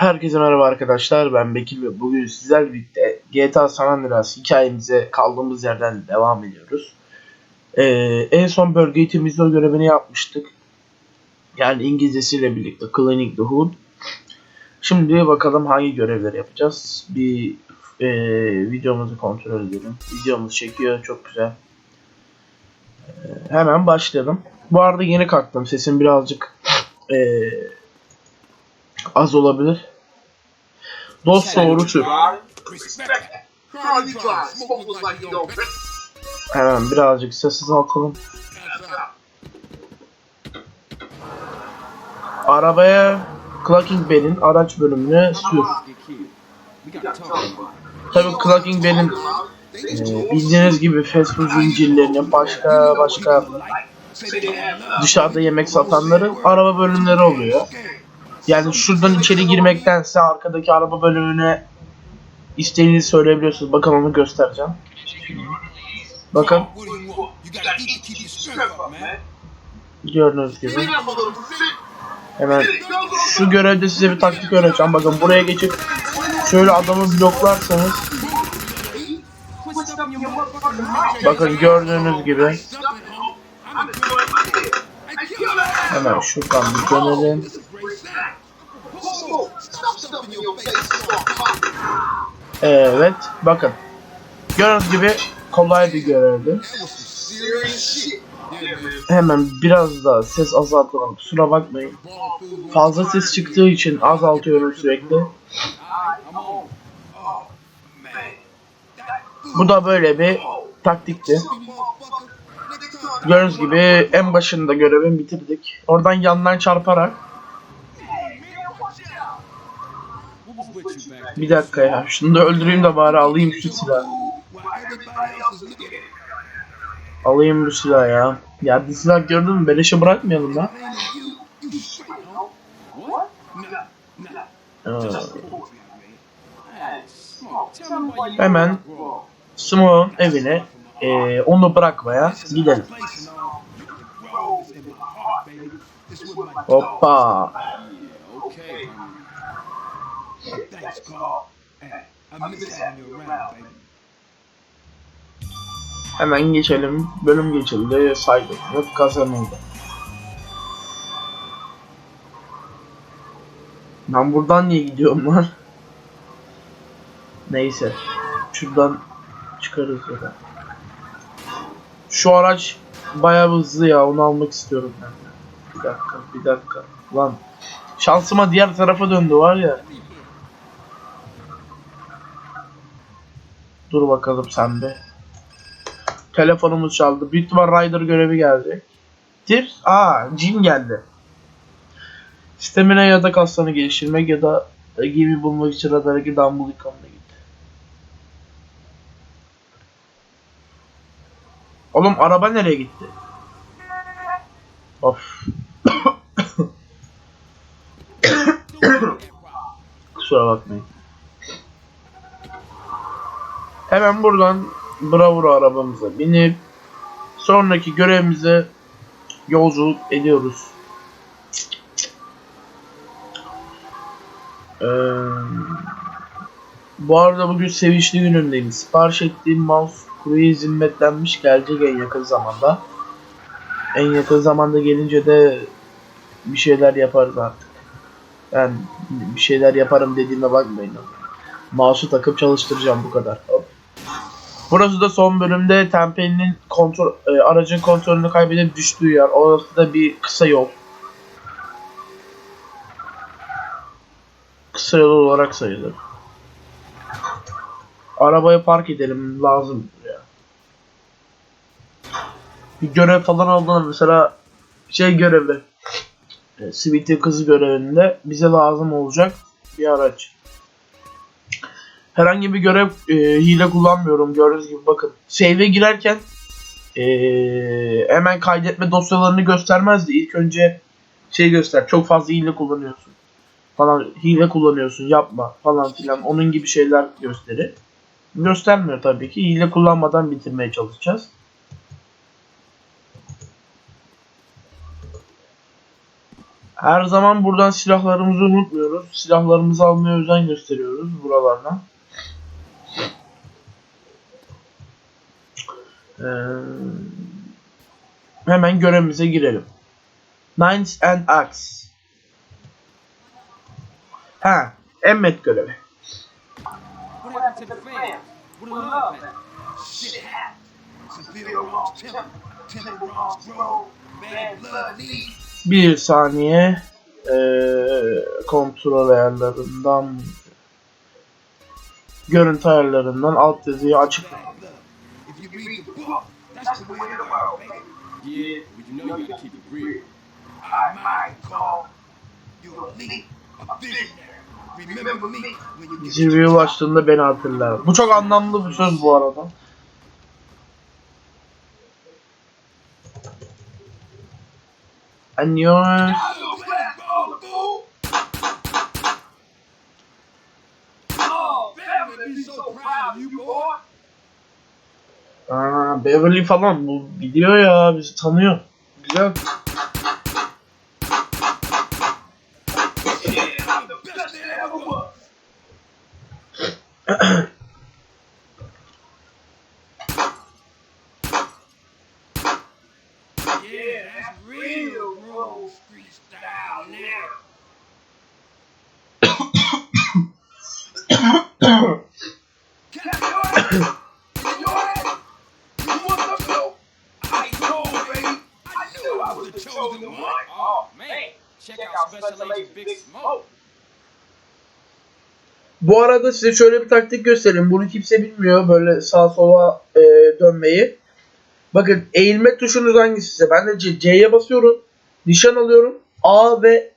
Herkese merhaba arkadaşlar ben Bekir ve bugün sizlerle birlikte GTA San Andreas hikayemize kaldığımız yerden devam ediyoruz. Ee, en son bölgeyi temizle görevini yapmıştık. Yani İngilizcesiyle birlikte Cleaning the Hood. Şimdi bakalım hangi görevleri yapacağız. Bir e, videomuzu kontrol edelim. Videomuz çekiyor çok güzel. Ee, hemen başlayalım. Bu arada yeni kalktım sesim birazcık e, az olabilir. Dost doğrusu. Hemen birazcık sessiz atalım. Arabaya Clucking Bell'in araç bölümüne sür. Tabii Clucking Bell'in e, bildiğiniz gibi fast food zincirlerinin başka başka dışarıda yemek satanların araba bölümleri oluyor. Yani şuradan içeri girmektense arkadaki araba bölümüne isteğinizi söyleyebiliyorsunuz. Bakın onu göstereceğim. Bakın gördüğünüz gibi. Hemen şu görevde size bir taktik öğreteceğim. Bakın buraya geçip şöyle adamı bloklarsanız bakın gördüğünüz gibi hemen şuradan bir dönelim. Evet bakın. Gördüğünüz gibi kolay bir görevdi. Hemen biraz daha ses azaltalım. Kusura bakmayın. Fazla ses çıktığı için azaltıyorum sürekli. Bu da böyle bir taktikti. Gördüğünüz gibi en başında görevimi bitirdik. Oradan yandan çarparak bir dakika ya. Şunu da öldüreyim de bari alayım şu silahı. Alayım bu silahı ya. Ya bir silah gördün mü? Beleşe bırakmayalım lan. Hemen Smoke'un evine eee, onu bırakmaya gidelim. Hoppa. Hemen geçelim. Bölüm geçildi. Saydık. Yok kazanıldı. Ben buradan niye gidiyorum lan? Neyse. Şuradan çıkarız ya da. Şu araç bayağı hızlı ya. Onu almak istiyorum ben. Bir dakika, bir dakika. Lan şansıma diğer tarafa döndü var ya. Dur bakalım sen de. Telefonumuz çaldı. Büyük Rider görevi gelecek. Tir. Aa, Jin geldi. Stamina ya da kaslarını geliştirmek ya da gemi bulmak için radardaki dumbbell ikonuna git. Oğlum araba nereye gitti? Of. Kusura bakmayın. Hemen buradan Bravura arabamıza binip sonraki görevimize yolculuk ediyoruz. Ee, bu arada bugün sevinçli günümdeyim. Sipariş ettiğim mouse kurye zimmetlenmiş gelecek en yakın zamanda. En yakın zamanda gelince de bir şeyler yaparız artık. Ben bir şeyler yaparım dediğime bakmayın. Mouse'u takıp çalıştıracağım bu kadar. Hop. Burası da son bölümde Tempe'nin kontrol, e, aracın kontrolünü kaybedip düştüğü yer. Orası da bir kısa yol. Kısa yol olarak sayılır. Arabayı park edelim lazım ya. Bir görev falan olduğunda mesela şey görevi. E, Sweet'in kızı görevinde bize lazım olacak bir araç. Herhangi bir görev e, hile kullanmıyorum gördüğünüz gibi bakın. Save'e girerken e, hemen kaydetme dosyalarını göstermezdi. İlk önce şey göster. Çok fazla hile kullanıyorsun. Falan hile kullanıyorsun yapma falan filan. Onun gibi şeyler gösterir. Göstermiyor tabii ki. Hile kullanmadan bitirmeye çalışacağız. Her zaman buradan silahlarımızı unutmuyoruz. Silahlarımızı almaya özen gösteriyoruz buralardan. Ee, hemen görevimize girelim. Nines and Axe. Ha, emmet görevi. Bir saniye eee, kontrol ayarlarından görüntü ayarlarından alt yazıyı açık that's the way of the world, baby. Yeah, but you know you gotta keep it real. I might call you a leader, a visionary. Remember me when you get zirveye ulaştığında beni hatırlar. Bu çok anlamlı bir söz bu arada. Yours. Oh, fastball, fool. Oh, family be so proud of you, boy. Aa, Beverly falan bu biliyor ya bizi tanıyor. Güzel. Yeah, that's real Grove Street style now. Special Agent Big Smoke. Bu arada size şöyle bir taktik göstereyim. Bunu kimse bilmiyor böyle sağ sola e, dönmeyi. Bakın eğilme tuşunuz hangisi ise ben de C- C'ye basıyorum. Nişan alıyorum. A ve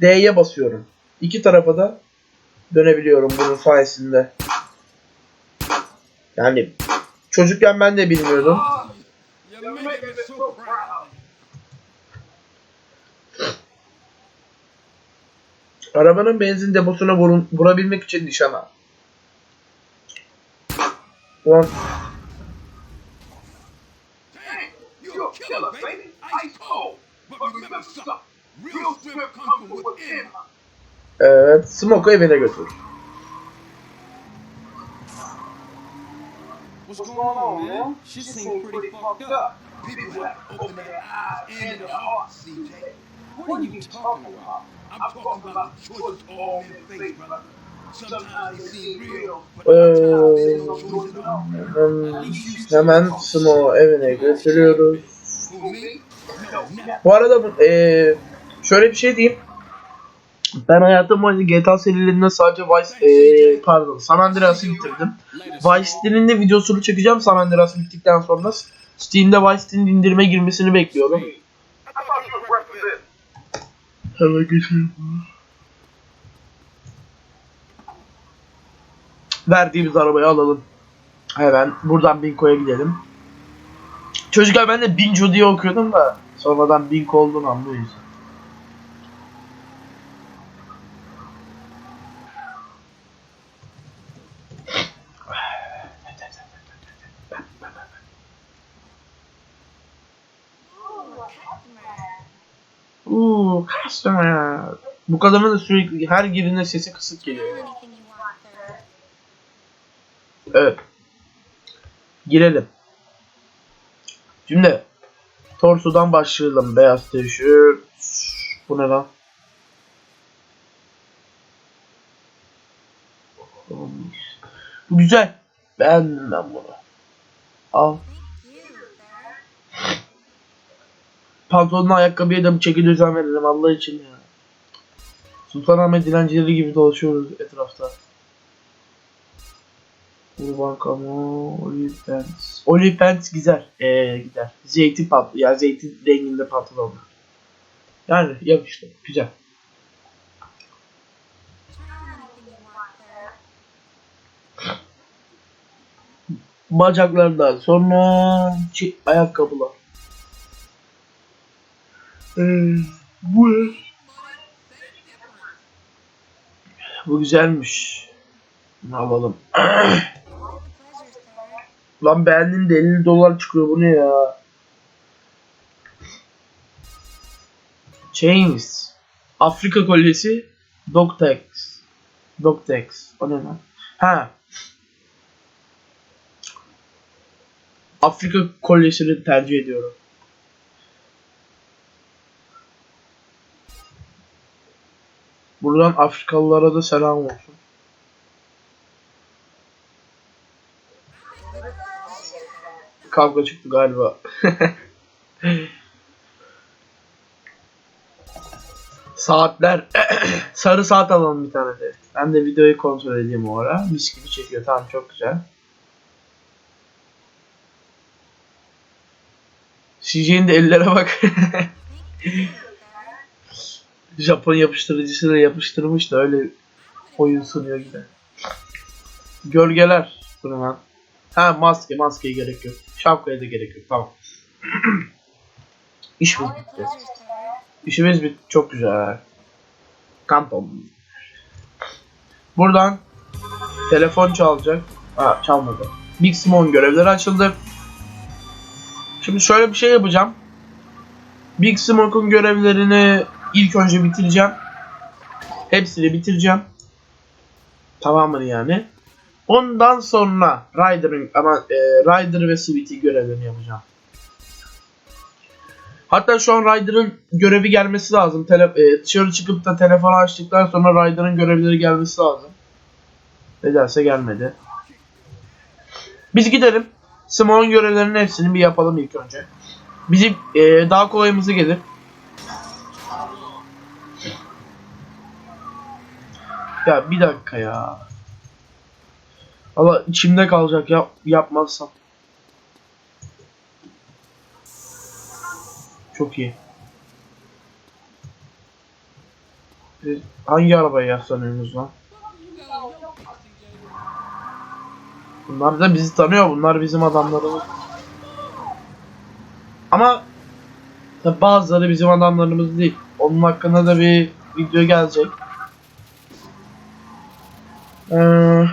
D'ye basıyorum. İki tarafa da dönebiliyorum bunun sayesinde. Yani çocukken ben de bilmiyordum. Oh, you're making me so proud. Arabanın benzin deposuna vurun, vurabilmek için nişan al. Ulan evet, Smoke'u evine götür. What's going on, man? Shit seems pretty fucked up. People have to open their eyes and their hearts, CJ. What are you talking about? Ee, hemen, Smoke'u evine götürüyoruz. Bu arada bu- eee, şöyle bir şey diyeyim. Ben hayatım boyunca GTA serilerinde sadece Vice, eee, pardon San Andreas'ı bitirdim. Vice City'nin de videosunu çekeceğim San Andreas bittikten sonra. Steam'de Vice City'nin indirime girmesini bekliyorum. Hemen geçelim. Verdiğimiz arabayı alalım. Hemen buradan Binko'ya gidelim. Çocukken ben de Binco diye okuyordum da sonradan Binko olduğunu anlıyoruz. Uuu customer. Bu kadının da sürekli her girdiğinde sesi kısık geliyor. Sir. Evet. Girelim. Şimdi torsodan başlayalım. Beyaz tişört. Bu ne lan? Bu güzel. Beğendim ben bunu. Al. Pantolonla ayakkabıya da bir çeki düzen verelim Allah için ya. Sultanahmet dilencileri gibi dolaşıyoruz etrafta. Urban Pants. Olive Pants güzel. Ee, gider. Zeytin pantolon. Yani zeytin renginde pantolon. Yani yakıştı. Güzel. Bacaklardan sonra ayakkabılar. Ee, bu ne? Bu güzelmiş. Bunu alalım. Lan beğendim de 50 dolar çıkıyor bu ne ya? Chains. Afrika kolyesi Doctex. Doctex. O ne lan? Ha. Afrika kolyesini tercih ediyorum. Buradan Afrikalılara da selam olsun. Kavga çıktı galiba. Saatler. Sarı saat alalım bir tane de. Ben de videoyu kontrol edeyim o ara. Mis gibi çekiyor. Tamam çok güzel. CJ'nin de ellere bak. Japon yapıştırıcısı da yapıştırmış da öyle oyun sunuyor gibi. Gölgeler sunulan. Ha maske maskeye gerek yok. Şapkaya da gerek yok. Tamam. İş mi All your bitti? İşimiz bitti. Çok güzel. Kampom. Buradan telefon çalacak. Ha çalmadı. Big Simon görevleri açıldı. Şimdi şöyle bir şey yapacağım. Big Smoke'un görevlerini ilk önce bitireceğim. Hepsini bitireceğim. Tamamını yani. Ondan sonra Ryder'ın ama e, Ryder ve Sweetie görevlerini yapacağım. Hatta şu an Ryder'ın görevi gelmesi lazım. Tele, e, dışarı çıkıp da telefonu açtıktan sonra Ryder'ın görevleri gelmesi lazım. Nedense gelmedi. Biz gidelim. Simon görevlerinin hepsini bir yapalım ilk önce. Bizim e, daha kolayımızı gelir. Ya bir dakika ya. Allah içimde kalacak ya yapmazsam. Çok iyi. Siz hangi arabaya yaslanıyorsunuz lan? Bunlar da bizi tanıyor. Bunlar bizim adamlarımız. Ama tabi bazıları bizim adamlarımız değil. Onun hakkında da bir video gelecek. Ee,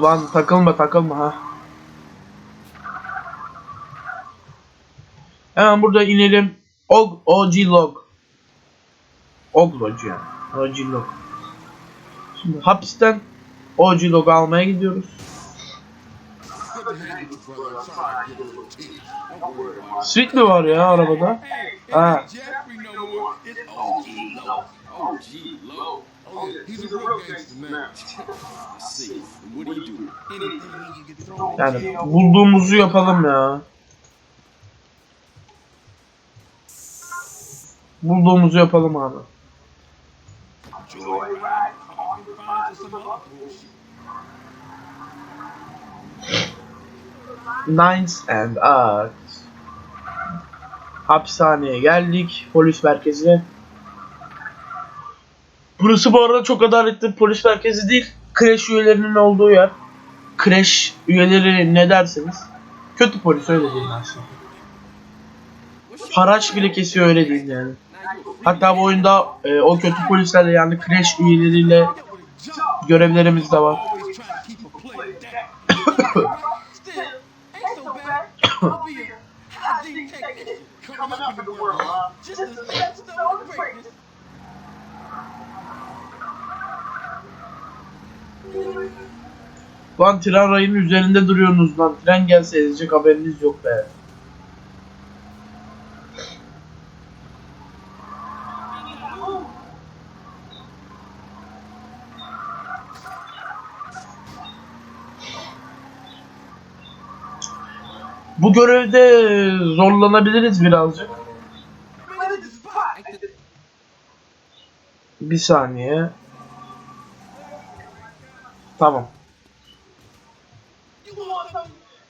lan takılma takılma ha. Hemen burada inelim. Og, OG log. Og log yani. OG log. Şimdi hapisten OG log almaya gidiyoruz. Sweet mi var ya arabada? Hey, Oh, he's a real gangster see. What do you do? Anything can Yani bulduğumuzu yapalım ya. Bulduğumuzu yapalım abi. Nines and Arts. Hapishaneye geldik. Polis merkezine. Burası bu arada çok adaletli polis merkezi değil. Crash üyelerinin olduğu yer. Crash üyeleri ne dersiniz? Kötü polis öyle ben size. Haraç bile kesiyor öyle diyeyim yani. Hatta bu oyunda e, o kötü polislerle yani Crash üyeleriyle görevlerimiz de var. Lan tren rayının üzerinde duruyorsunuz lan. Tren gelse ezecek haberiniz yok be. Bu görevde zorlanabiliriz birazcık. Bir saniye. Tamam.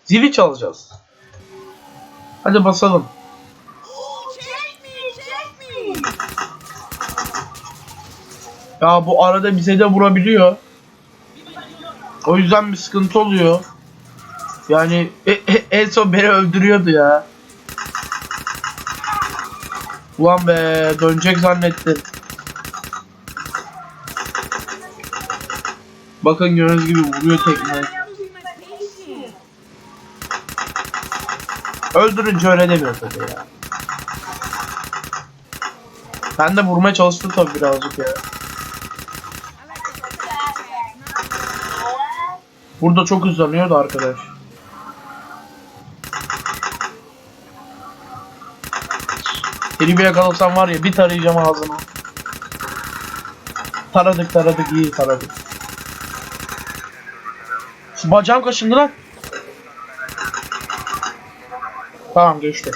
Zili çalacağız. Hadi basalım. Ya bu arada bize de vurabiliyor. O yüzden bir sıkıntı oluyor. Yani e- e- en son beni öldürüyordu ya. Ulan be dönecek zannettim. Bakın gördüğünüz gibi vuruyor tekme. Öldürünce öyle demiyor tabii ya. Ben de vurmaya çalıştım tabii birazcık ya. Burada çok hızlanıyordu arkadaş. Seni bir yakalasam var ya bir tarayacağım ağzına. Taradık taradık iyi taradık. Bacağım kaşındı lan. Tamam geçti.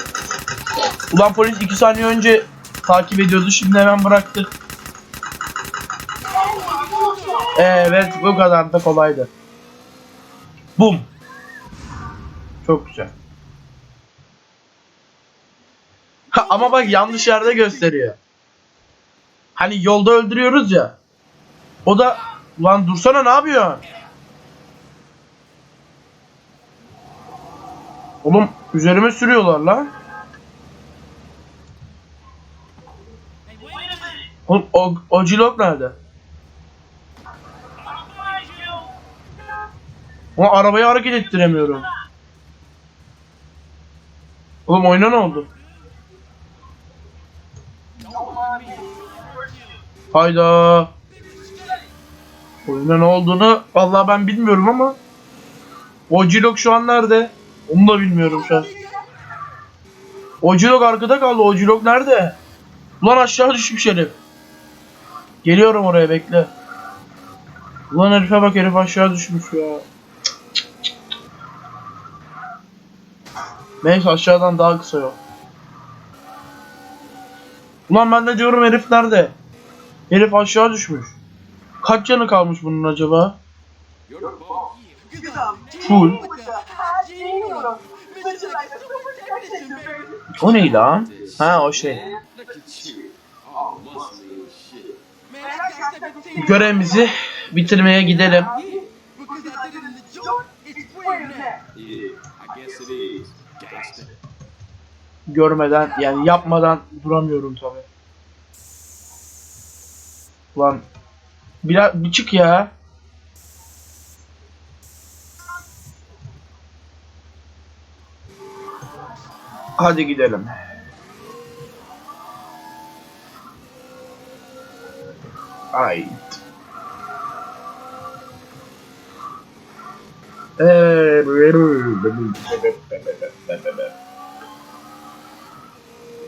Ulan polis 2 saniye önce takip ediyordu şimdi hemen bıraktı. Evet bu kadar da kolaydı. Bum. Çok güzel. Ha, ama bak yanlış yerde gösteriyor. Hani yolda öldürüyoruz ya. O da lan dursana ne yapıyor? Oğlum üzerime sürüyorlar lan. Hey, wait a minute. Oğlum o, o cilok nerede? O arabayı hareket ettiremiyorum. Oğlum oyuna ne oldu? Hayda. Oyuna ne olduğunu vallahi ben bilmiyorum ama o cilok şu an nerede? Onu da bilmiyorum şu an. O cilok arkada kaldı. O cilok nerede? Ulan aşağı düşmüş herif. Geliyorum oraya bekle. Ulan herife bak herif aşağı düşmüş ya. Neyse aşağıdan daha kısa yol. Ulan ben de diyorum herif nerede? Herif aşağı düşmüş. Kaç canı kalmış bunun acaba? Full. O ne lan? Ha o şey. Man, look at you. All muscly and shit. Man, I got 17 Görevimizi bitirmeye gidelim. Görmeden yani yapmadan duramıyorum tabi. Ulan biraz bir çık ya. Hadi gidelim. Ay.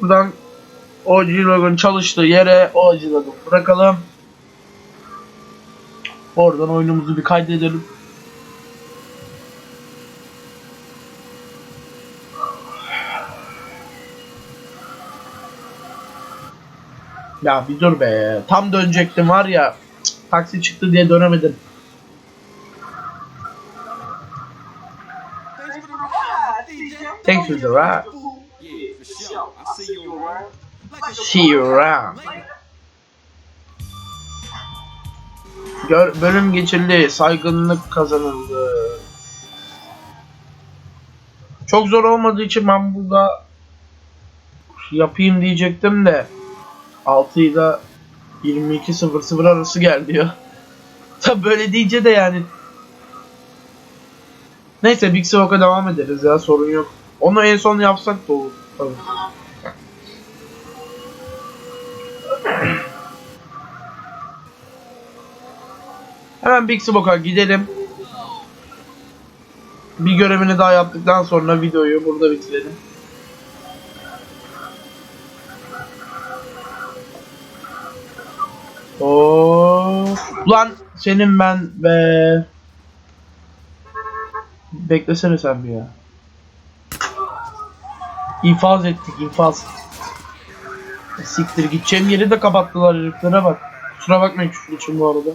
Buradan o G-Log'un çalıştığı yere o G-Log'u bırakalım. Oradan oyunumuzu bir kaydedelim. Ya bir dur be. Tam dönecektim var ya. Taksi çıktı diye dönemedim. Thanks for the ride, see you around. Gör, bölüm geçildi. Saygınlık kazanıldı. Çok zor olmadığı için ben burada yapayım diyecektim de 6 ile 22.00 arası gel diyor. Tabi böyle deyince de yani Neyse Big Smoke'a devam ederiz ya sorun yok. Onu en son yapsak da olur. Tabii. Hemen Big Smoke'a gidelim. Bir görevini daha yaptıktan sonra videoyu burada bitirelim. Oo, lan senin ben be. Beklesene sen bir ya. İnfaz ettik infaz. Siktir gideceğim yeri de kapattılar heriflere bak. Kusura bakmayın küfür için bu arada.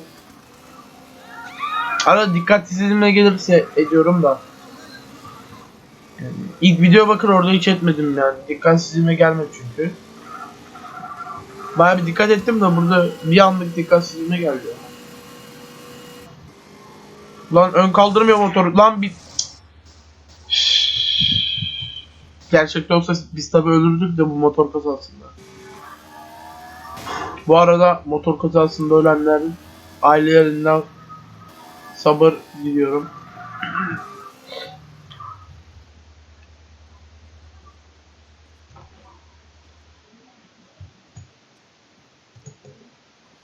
Ara dikkatsizliğime gelirse ediyorum da. Yani ilk video bakır orada hiç etmedim yani. Dikkatsizliğime gelmedi çünkü. Baya bir dikkat ettim de burada bir anlık dikkatsizliğime geldi. Lan ön kaldırmıyor motoru. Lan bir... Gerçekte olsa biz tabi ölürdük de bu motor kazasında. Bu arada motor kazasında ölenlerin ailelerinden sabır diliyorum.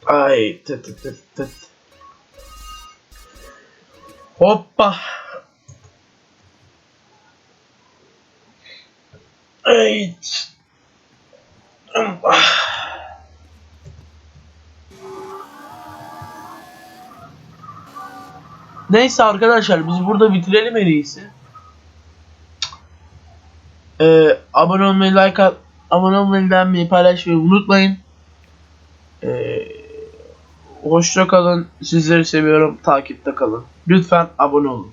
Ay tıt tıt tıt tıt. Hoppa. Ay. Ah. Neyse arkadaşlar biz burada bitirelim en iyisi. Ee, abone olmayı, like at, abone olmayı, beğenmeyi, paylaşmayı unutmayın. Hoşça kalın. Sizleri seviyorum. Takipte kalın. Lütfen abone olun.